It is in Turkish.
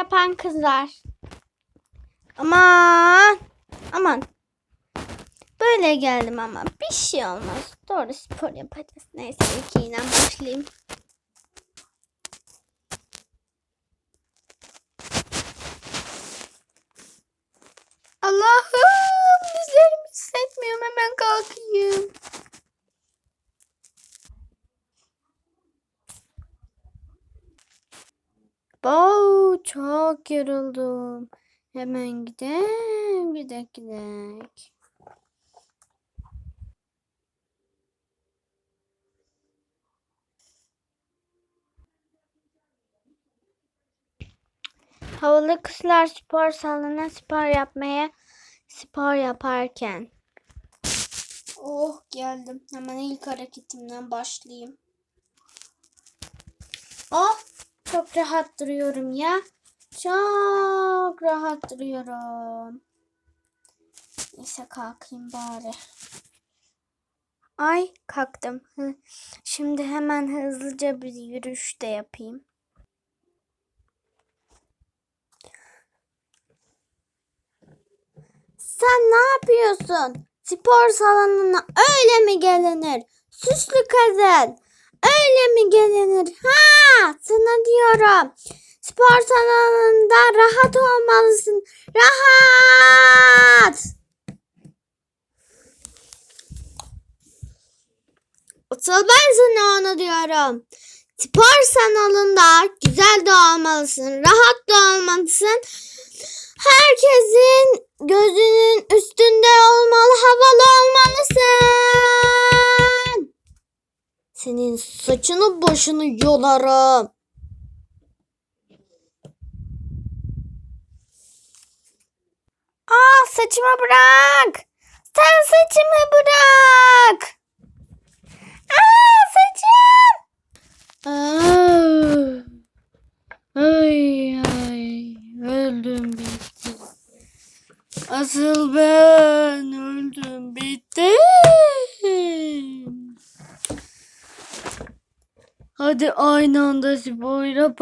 yapan kızlar. Aman. Aman. Böyle geldim ama bir şey olmaz. Doğru spor yapacağız. Neyse ilk başlayayım. Allah'ım dizlerimi hissetmiyorum hemen kalkayım. Wow, çok yoruldum. Hemen gidelim, gidelim, gidelim. Havalı kızlar spor salonuna spor yapmaya spor yaparken. Oh geldim. Hemen ilk hareketimden başlayayım. Oh çok rahat duruyorum ya. Çok rahat duruyorum. Neyse kalkayım bari. Ay kalktım. Şimdi hemen hızlıca bir yürüyüş de yapayım. Sen ne yapıyorsun? Spor salonuna öyle mi gelinir? Süslü kadın. Öyle mi gelinir? Ha, sana diyorum. Spor salonunda rahat olmalısın. Rahat. Sana onu diyorum. Spor salonunda güzel de olmalısın. Rahat da olmalısın. Herkesin gözünün üstünde olmalı, havalı olmalısın. Senin saçını başını yolarım. Aa saçımı bırak. Sen saçımı bırak. Aa saçım. Aa, ay ay öldüm bitti. Asıl ben öldüm bittim. Hadi aynı anda yapalım.